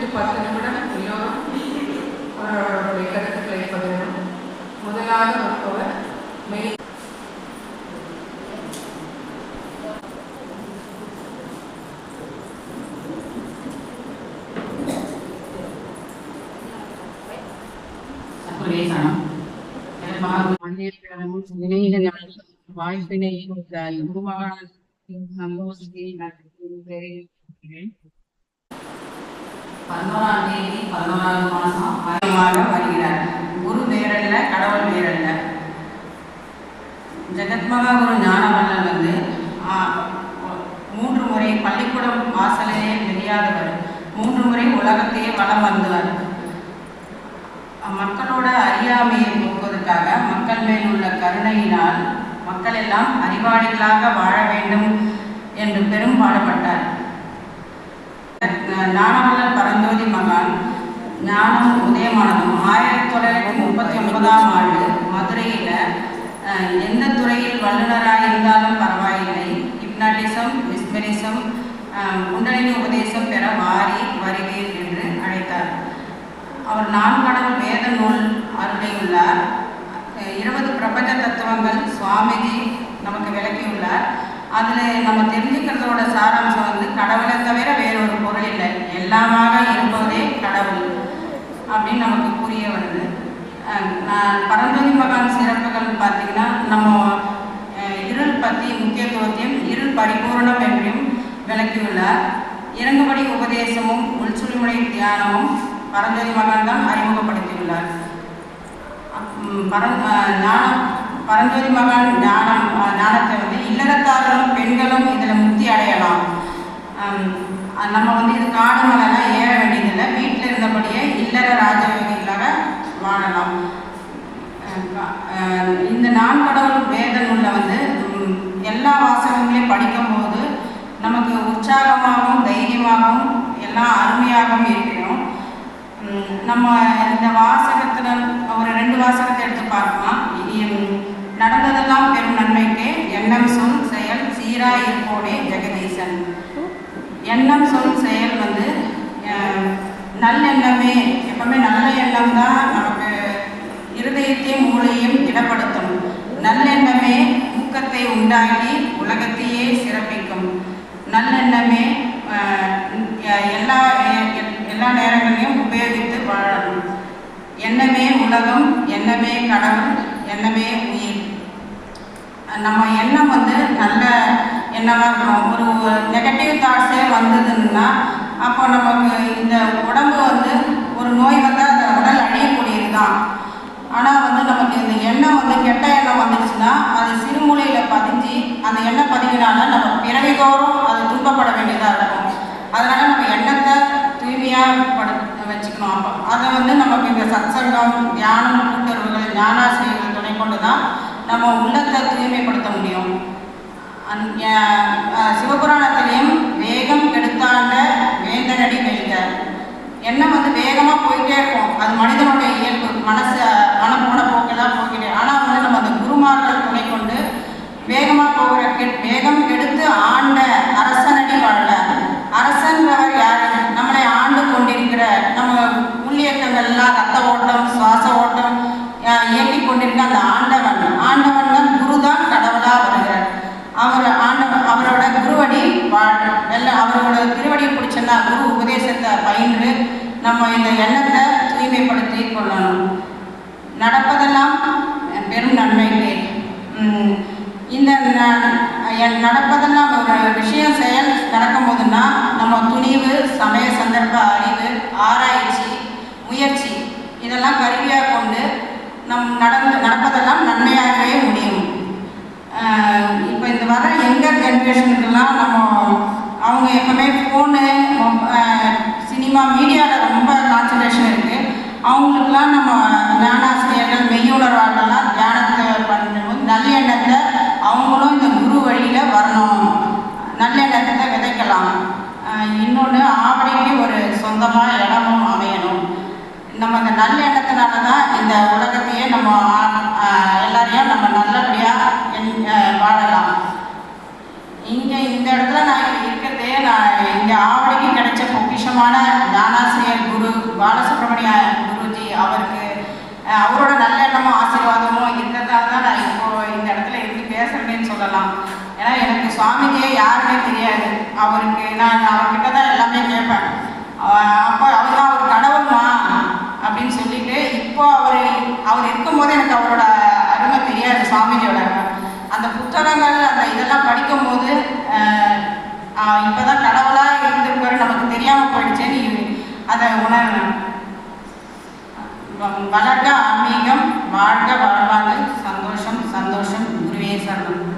குறித்து பத்து நிமிடம் எல்லோரும் அவரவர்களுடைய கருத்துக்களை பகிரணும். முதலாக இருப்பவர் மெய் வாய்ப்பினை குருமகான சந்தோஷத்தை பதினோராம் தேதி பதினோராம் மாதம் ஆயிரமாக வருகிறார். குரு பேரல்ல கடவுள் பேரல்ல. ஜெகத்மகா குரு ஞானவல்லல் வந்து மூன்று முறை பள்ளிக்கூடம் வாசலிலே தெரியாதவர். மூன்று முறை உலகத்தையே வளம் வந்தவர் மக்களோட அறியாமையை போக்குவதற்காக மக்கள் மேல் உள்ள கருணையினால் மக்கள் எல்லாம் அறிவாளிகளாக வாழ வேண்டும் என்று பெரும் பாடுபட்டார் ஞானவல்லர் பரந்தோதி மகான் ஞானம் உதயமானதும் ஆயிரத்தி தொள்ளாயிரத்தி முப்பத்தி ஒன்பதாம் ஆண்டு மதுரையில் எந்த துறையில் வல்லுநராக இருந்தாலும் பரவாயில்லை. ஹிப்னாட்டிசம் மிஸ்மெரிசம் குண்டலினி உபதேசம் பெற வாரி வருவீர் என்று அழைத்தார். அவர் நான்கடவுள் வேத நூல் அருளியுள்ளார். இருபது பிரபஞ்ச தத்துவங்கள் சுவாமிஜி நமக்கு விளக்கியுள்ளார். அதில் நம்ம தெரிஞ்சு இருள் என்றும் விளக்கியுள்ளார். இறங்குபடி உபதேசமும் உள்சுழிமுறை தியானமும் பரஞ்சோதி மகான்தான் அறிமுகப்படுத்தியுள்ளார். பரம் ஞானம் பரஞ்சோதி மகான் ஞானம் ஞானத்தை வந்து இல்லறத்தார்களும் பெண்களும் இதில் முக்தி அடையலாம். நம்ம வந்து இது காடு மலைலாம் ஏற வேண்டியதில்லை. வீட்டில் இருந்தபடியே இல்லற ராஜயோகிகளாக வாழலாம். இந்த நான்கடவுள் வேத நூலில் வந்து எல்லா வாசகங்களையும் படிக்க நமக்கு உற்சாகமாகவும் தைரியமாகவும் எல்லாம் அருமையாகவும் இருக்கணும். நம்ம இந்த வாசகத்தில் ஒரு ரெண்டு வாசகத்தை எடுத்து பார்க்கலாம். நடந்ததெல்லாம் பெரும் நன்மைக்கு. எண்ணம் சொல் செயல் சீரா இருப்போடே ஜெகதீசன். எண்ணம் சொல் செயல் வந்து நல்லெண்ணமே எப்பவுமே நல்ல எண்ணம் தான் நமக்கு இருதயத்தையும் மூளையும் திடப்படுத்தும். நல்லெண்ணமே ஊக்கத்தை உண்டாக்கி உலகத்தையே சிறப்பிக்கும். நல்லெண்ணமே எல்லா எல்லா நேரங்களையும் உபயோகித்து வாழணும். எண்ணமே உலகம் எண்ணமே கடவுள் எண்ணமே உயிர். நம்ம எண்ணம் வந்து நல்ல எண்ணமாக இருக்கணும். ஒரு நெகட்டிவ் தாட்ஸே வந்ததுன்னா அப்போ நமக்கு இந்த உடம்பு வந்து ஒரு நோய் வந்து அந்த உடல் அழியக்கூடியது தான் ஆனால் வந்து நமக்கு இந்த எண்ணம் வந்து கெட்ட எண்ணம் வந்துச்சுன்னா அது சிறுமூலையில் பதிஞ்சு அந்த எண்ணெய் பதிவினால நம்ம பிறவிதோறும் அது துன்பப்பட வேண்டியதாக இருக்கும் அதனால் நம்ம எண்ணத்தை தூய்மையாக படு வச்சுக்கணும். அப்போ அதை வந்து நமக்கு இந்த சத்சங்கம் தியானம் கூட்டுறவுகள் ஞானாசிரியர்கள் துணை கொண்டு தான் நம்ம உள்ளத்தை தூய்மைப்படுத்த முடியும். அந் சிவபுராணத்திலையும் வேகம் கெடுத்தாண்ட வேந்தனடி வெல்க எண்ணம் வந்து வேகமாக போயிட்டே இருக்கும். அது மனிதனுடைய இயல்பு மனசு திருவடி குரு உபதேசத்தை பயின்று நம்ம இந்த எண்ணத்தை தூய்மைப்படுத்தி கொள்ளணும். நடப்பதெல்லாம் பெரும் நன்மைக்கு இந்த நடப்பதெல்லாம் ஒரு விஷயம் செயல் நடக்கும் போதுன்னா நம்ம துணிவு சமய சந்தர்ப்ப அறிவு ஆராய்ச்சி முயற்சி இதெல்லாம் கருவியாக கொண்டு நம் நடந்து நடப்பதெல்லாம் நன்மையாகவே முடியும். இப்போ இந்த வர யங்கர் ஜென்ரேஷனுக்கெல்லாம் நம்ம அவங்க எப்பவுமே ஃபோனு சினிமா மீடியாவில் ரொம்ப கான்சன்ட்ரேஷன் இருக்குது அவங்களுக்கெல்லாம் நம்ம ஞானாசிரியர்கள் மெய்யுணர்வாளர்கள்லாம் தியானத்தை பண்ணும்போது நல்லெண்ணத்தை அவங்களும் இந்த குரு வழியில் வரணும். நல்லெண்ணத்தை விதைக்கலாம். இன்னொன்று ஆவடிக்கு ஒரு சொந்தமாக இடமும் அமையணும். நம்ம இந்த நல்ல எண்ணத்தினால தான் இந்த உலகத்தையே நம்ம எல்லாரையும் நம்ம நல்லபடியாக வாழலாம். இங்கே இந்த இடத்துல நான் இந்த ஆவடிக்கு கிடைச்ச பொக்கிஷமான ஞானாசிரியர் பாலசுப்ரமணிய குருஜி அவருக்கு அவரோட நல்லெண்ணமும் ஆசீர்வாதமும் இருந்ததால தான் நான் இப்போ இந்த இடத்துல இருந்து பேசுறேன்னு சொல்லலாம். ஏன்னா எனக்கு சுவாமிஜியே யாருமே தெரியாது. அவருக்கு நான் அவர்கிட்ட தான் எல்லாமே கேட்பேன் அஹ், அப்போ அவர் தான் ஒரு கடவுள்மா அப்படின்னு சொல்லிட்டு இப்போ அவர் அவர் இருக்கும்போது எனக்கு அவரோட அருமை தெரியாது சுவாமிஜியோட அருமை அந்த புத்தகங்கள் அந்த இதெல்லாம் படிக்கும்போது அஹ், இப்பதான் கடவுளா இருந்திருப்பாரு நமக்கு தெரியாம போயிடுச்சேன்னு அதை உணரணும். வ- வளர்க ஆன்மீகம் வாழ்க வாழ்வாங்க சந்தோஷம் சந்தோஷம் குருவே சரணம்.